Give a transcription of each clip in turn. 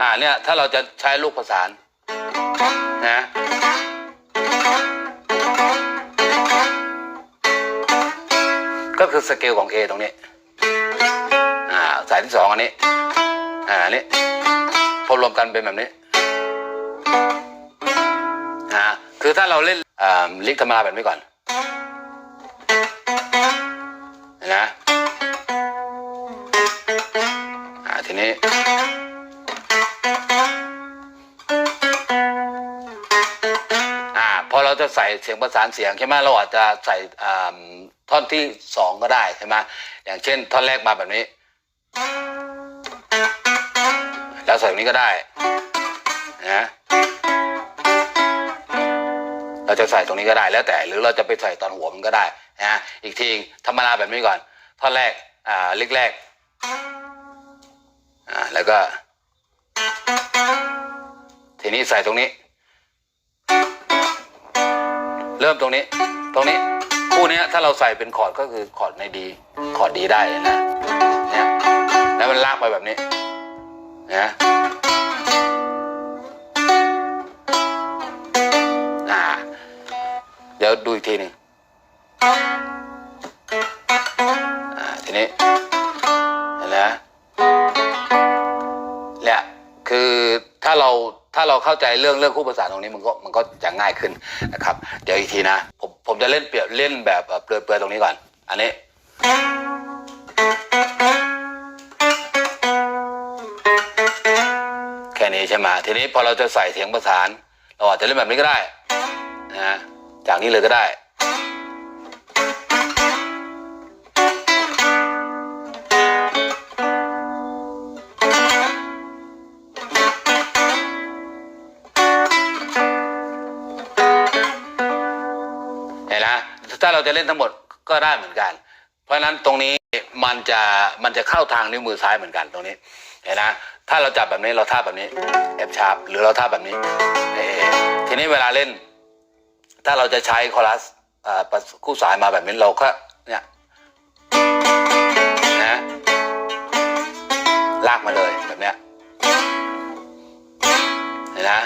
อ่าเนี่ยถ้าเราจะใช้ลูกประสานนะก็คือสเกลของ A ตรงนี้ อ่า สายที่สองอันนี้ อ่า นี้พอรวมกันเป็นแบบนี้ อ่า คือถ้าเราเล่นอ่าลิกธรรมดาแบบนี้ก่อน นะ นี้ อ่าพอเราจะใส่เสียงประสานเสียงใช่ไหมเราอาจจะใส่อ่าท่อนที่สองก็ได้ใช่ไหมอย่างเช่น ท่อนแรกมาแบบนี้ แล้วใส่ตรงนี้ก็ได้นะเราจะใส่ตรงนี้ก็ได้แล้วแต่หรือเราจะไปใส่ตอนหัวมันก็ได้นะอีกทีธรรมดาแบบนี้ก่อนท่อนแรกอ่าเล็กแรก แล้วก็ ทีนี้ใส่ตรงนี้ เริ่มตรงนี้ ตรงนี้คู่นี้ถ้าเราใส่เป็นคอร์ดก็คือคอร์ดในดีคอร์ดดีได้เลยนะเนี่ยแล้วมันลากไปแบบนี้นะอ่า เดี๋ยวดูอีกทีหนึ่ง เราถ้าเราเข้าใจเรื่องเรื่องคู่ประสานตรงนี้มันก็มันก็จะง่ายขึ้นนะครับ เดี๋ยวอีกทีนะผมผมจะเล่นเปรียบเล่นแบบเอ่อเปลือยๆตรงนี้ก่อน อันนี้แค่นี้ใช่ไหมทีนี้พอเราจะใส่เสียงประสาน เราอาจจะเล่นแบบนี้ก็ได้นะจากนี้เลยก็ได้ เราจะเล่นทั้งหมดก็ได้เหมือนกัน เพราะฉะนั้นตรงนี้มันจะมันจะเข้าทางนิ้วมือซ้ายเหมือนกันตรงนี้เห็นนะถ้าเราจับแบบนี้เราท่าแบบนี้แอบชาร์ปหรือเราท่าแบบนี้เออทีนี้เวลาเล่น ถ้าเราจะใช้คอรัสอ่าคู่สายมาแบบนี้เราก็เนี่ยนะลากมาเลยแบบเนี้ยเห็นนะ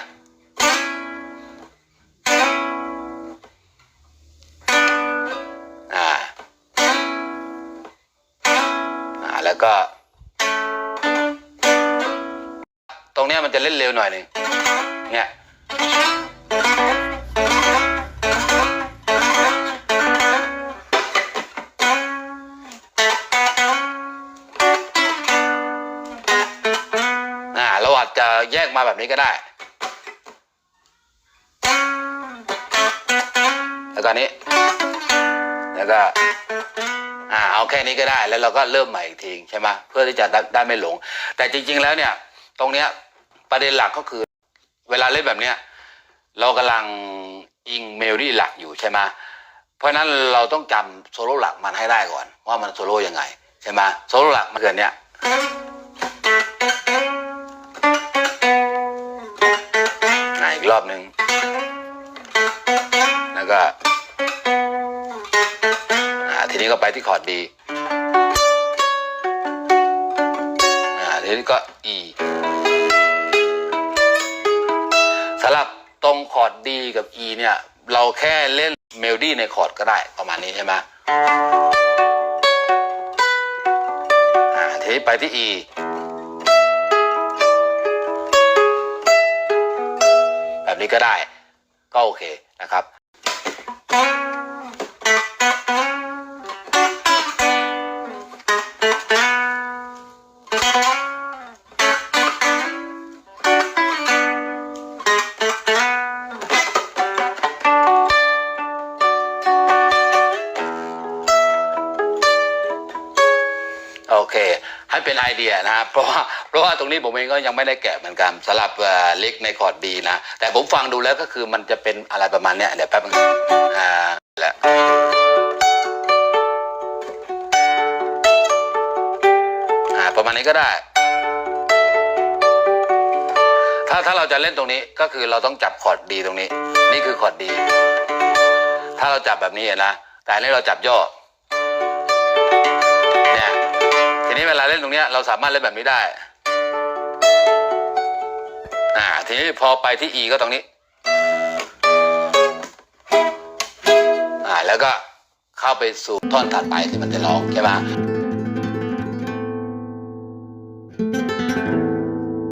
แล้วก็ ตรงเนี้ยมันจะเล่นเร็วหน่อยหนึ่งเนี่ยอ่าเราอาจจะแยกมาแบบนี้ก็ได้ แล้วก็อันนี้ แล้วก็ อ่าเอาแค่นี้ก็ได้แล้วเราก็เริ่มใหม่อีกทีใช่ไหมเพื่อที่จะได้ไม่หลง แต่จริง ๆ แล้วเนี่ย ตรงเนี้ยประเด็นหลักก็คือ เวลาเล่นแบบเนี้ยเรากำลังอิงเมโลดี้หลักอยู่ใช่ไหมเพราะฉะนั้นเราต้องจำโซโล่หลักมันให้ได้ก่อน ว่ามันโซโล่ยังไงใช่ไหมโซโล่หลักมันเกิดเนี้ยอีกรอบหนึ่งแล้วก็ ก็ไปที่คอร์ดดีอ่าทีนี้ก็ E สำหรับตรงคอร์ดดีกับ E เนี่ย เราแค่เล่นเมโลดี้ในคอร์ดก็ได้ประมาณนี้ใช่ไหมอ่าทีนี้ไปที่ E แบบนี้ก็ได้ก็โอเคนะครับ โอเค ให้เป็นไอเดียนะครับเพราะว่าเพราะว่าตรงนี้ผมเองก็ยังไม่ได้แกะเหมือนกันสำหรับเล็กในคอร์ดดีนะ แต่ผมฟังดูแล้วก็คือมันจะเป็นอะไรประมาณเนี้ยเดี๋ยวแป๊บนึงอ่าแล้วอ่าประมาณนี้ก็ได้ ถ้าถ้าเราจะเล่นตรงนี้ก็คือเราต้องจับคอร์ดดีตรงนี้ นี่คือคอร์ดดี ถ้าเราจับแบบนี้นะ แต่อันนี้เราจับย่อ งเนี้เราสามารถเล่นแบบนี้ได้อาทีนี้พอไปที่ E ก็ตรงนี้อ่าแล้วก็เข้าไปสู่ท่อนถัดไปที่มันจะร้องใช่ไหม